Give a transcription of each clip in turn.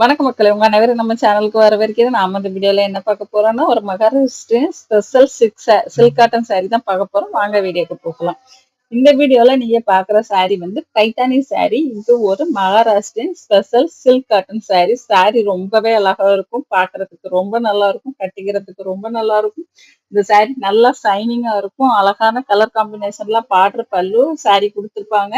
வணக்கம் மக்களே. உங்க அனைவரும் நம்ம சேனலுக்கு வர வரைக்கும் நாம இந்த வீடியோல என்ன பார்க்க போறோம்னா ஒரு Maharashtra special silk silk cotton saree தான் பார்க்க போறோம். வாங்க வீடியோக்கு போகலாம். இந்த வீடியோல நீங்க பாக்குற saree வந்து டைட்டானி சாரி இது ஒரு Maharashtrian special silk cotton saree. saree ரொம்பவே அழகா இருக்கும். பாக்குறதுக்கு ரொம்ப நல்லா இருக்கும். கட்டிக்கிறதுக்கு ரொம்ப நல்லா இருக்கும். இந்த saree நல்லா ஷைனிங்கா இருக்கும். அழகான கலர் காம்பினேஷன்லாம் பாடுற பல்லு saree கொடுத்துருப்பாங்க.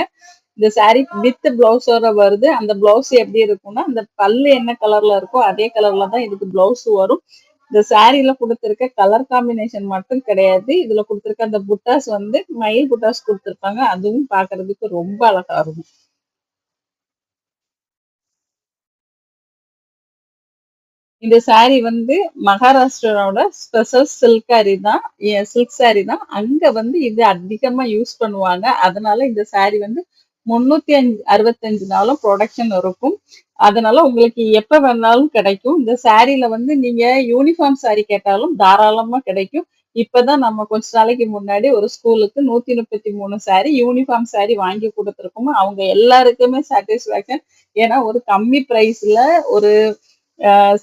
இந்த சாரி வித் பிளவுஸோட வருது. அந்த பிளவுஸ் எப்படி இருக்கும்னா அந்த பல்லு என்ன கலர்ல இருக்கோ அதே கலர்ல தான் இதுக்கு பிளவுஸ் வரும். இந்த சாரியில கொடுத்துருக்க கலர் காம்பினேஷன் மட்டும் கிடையாது. இதுல கொடுத்துருக்க அந்த புட்டாஸ் வந்து மயில் புட்டாஸ் கொடுத்திருப்பாங்க. அதுவும் பாக்குறதுக்கு ரொம்ப அழகா இருக்கும். இந்த சாரி வந்து மகாராஷ்டிராவோட ஸ்பெஷல் சில்க் சாரி தான். சில்க் சாரி தான். அங்க வந்து இது அதிகமா யூஸ் பண்ணுவாங்க. அதனால இந்த சாரி வந்து முன்னூத்தி அஞ்சு அறுபத்தஞ்சு நாளும் ப்ரொடக்ஷன் இருக்கும். அதனால உங்களுக்கு எப்ப வேணாலும் கிடைக்கும். இந்த சாரீல வந்து நீங்க யூனிஃபார்ம் சாரி கேட்டாலும் தாராளமா கிடைக்கும். இப்பதான் நம்ம கொஞ்ச நாளைக்கு முன்னாடி ஒரு ஸ்கூலுக்கு நூத்தி முப்பத்தி மூணு சாரி யூனிஃபார்ம் சாரி வாங்கி கொடுத்துருக்கோம் அவங்க எல்லாருக்குமே சாட்டிஸ்ஃபேக்ஷன் ஏன்னா ஒரு கம்மி பிரைஸ்ல ஒரு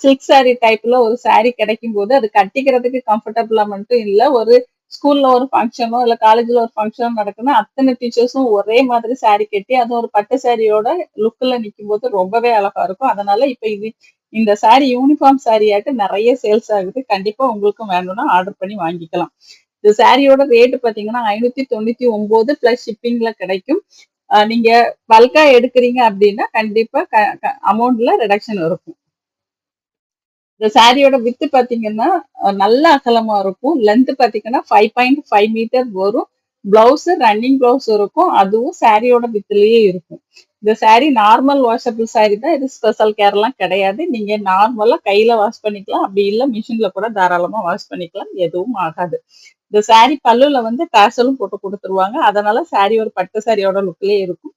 சில்க் சாரி டைப்ல ஒரு சாரி கிடைக்கும் போது அது கட்டிக்கிறதுக்கு கம்ஃபர்டபுளா மட்டும் இல்லை ஒரு ஸ்கூல்ல ஒரு ஃபங்க்ஷனோ இல்ல காலேஜ்ல ஒரு ஃபங்க்ஷனோ நடக்குன்னா அத்தனை டீச்சர்ஸும் ஒரே மாதிரி சாரி கட்டி அது ஒரு பட்டு சாரியோட லுக்ல நிற்கும் போது ரொம்பவே அழகா இருக்கும். அதனால இப்ப இது இந்த சாரி யூனிஃபார்ம் சாரியாட்டு நிறைய சேல்ஸ் ஆகுது. கண்டிப்பா உங்களுக்கும் வேணும்னா ஆர்டர் பண்ணி வாங்கிக்கலாம். இந்த சாரியோட ரேட்டு பாத்தீங்கன்னா ஐநூத்தி தொண்ணூத்தி ஒன்பது பிளஸ் ஷிப்பிங்ல கிடைக்கும். நீங்க பல்கா எடுக்கிறீங்க அப்படின்னா கண்டிப்பா அமௌண்ட்ல ரிடக்ஷன் இருக்கும். இந்த சாரியோட வித்து பாத்தீங்கன்னா நல்ல அகலமா இருக்கும். லென்த் பாத்தீங்கன்னா ஃபைவ் பாயிண்ட் ஃபைவ் மீட்டர் வரும். பிளவுஸ் ரன்னிங் பிளவுஸ் இருக்கும். அதுவும் சாரியோட வித்துலயே இருக்கும். இந்த சாரி நார்மல் வாஷபிள் சாரி தான். இது ஸ்பெஷல் கேர்லாம் கிடையாது. நீங்க நார்மலா கையில வாஷ் பண்ணிக்கலாம். அப்படி இல்ல மிஷின்ல கூட தாராளமா வாஷ் பண்ணிக்கலாம். எதுவும் ஆகாது. இந்த சாரி பல்லுல வந்து காசலும் போட்டு கொடுத்துருவாங்க. அதனால சாரி ஒரு பட்டு சாரியோட லுக்லயே இருக்கும்.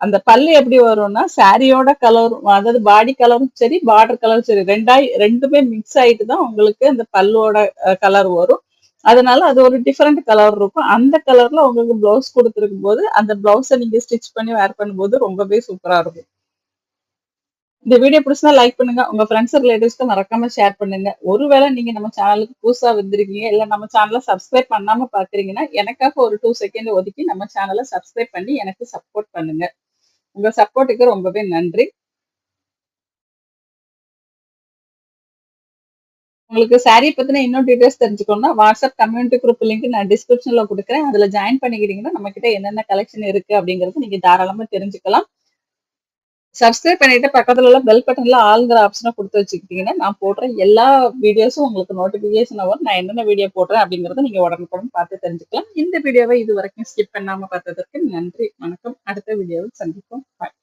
அந்த பல்லு எப்படி வரும்னா சாரியோட கலரும் அதாவது பாடி கலரும் சரி பார்டர் கலரும் சரி ரெண்டாய் ரெண்டுமே மிக்ஸ் ஆயிட்டு தான் உங்களுக்கு அந்த பல்லோட கலர் வரும். அதனால அது ஒரு டிஃப்ரெண்ட் கலர் இருக்கும். அந்த கலர்ல உங்களுக்கு பிளவுஸ் கொடுத்துருக்கும் போது அந்த பிளவுஸை நீங்க ஸ்டிச் பண்ணி வேர் பண்ணும்போது ரொம்பவே சூப்பரா இருக்கும். இந்த வீடியோ பிடிச்சா லைக் பண்ணுங்க. உங்க ஃப்ரெண்ட்ஸ் ரிலேட்டிவ்ஸ்க்கு மறக்காம ஷேர் பண்ணுங்க. ஒருவேளை நீங்க நம்ம சேனலுக்கு புதுசா வந்திருக்கீங்க இல்ல நம்ம சேனலை சப்ஸ்கிரைப் பண்ணாம பாக்குறீங்கன்னா எனக்காக ஒரு டூ செகண்ட் ஒதுக்கி நம்ம சேனலை சப்ஸ்கிரைப் பண்ணி எனக்கு சப்போர்ட் பண்ணுங்க. உங்க சப்போர்ட்டுக்கு ரொம்பவே நன்றி. உங்களுக்கு சாரி பத்தின இன்னும் டீடைல்ஸ் தெரிஞ்சுக்கணும்னா வாட்ஸ்அப் கம்யூனிட்டி குரூப் லிங்க் நான் டிஸ்கிரிப்ஷன்ல கொடுக்குறேன். அதுல ஜாயின் பண்ணிக்கிட்டீங்கன்னா நம்ம கிட்ட என்னென்ன கலெக்ஷன் இருக்கு அப்படிங்கறது நீங்க தாராளமா தெரிஞ்சுக்கலாம். சப்ஸ்கிரைப் பண்ணிட்டு பக்கத்துல உள்ள பெல் பட்டன்ல ஆளுங்கிற ஆப்ஷனை கொடுத்து வச்சுக்கிட்டீங்கன்னா நான் போடுற எல்லா வீடியோஸும் உங்களுக்கு நோட்டிபிகேஷன் வரும் நான் என்னென்ன வீடியோ போடுறேன் அப்படிங்கறத நீங்க உடனுக்குடன் பார்த்து தெரிஞ்சுக்கலாம். இந்த வீடியோவை இது வரைக்கும் ஸ்கிப் பண்ணாம பார்த்ததற்கு நன்றி வணக்கம். அடுத்த வீடியோவில் சந்திப்போம். பாய்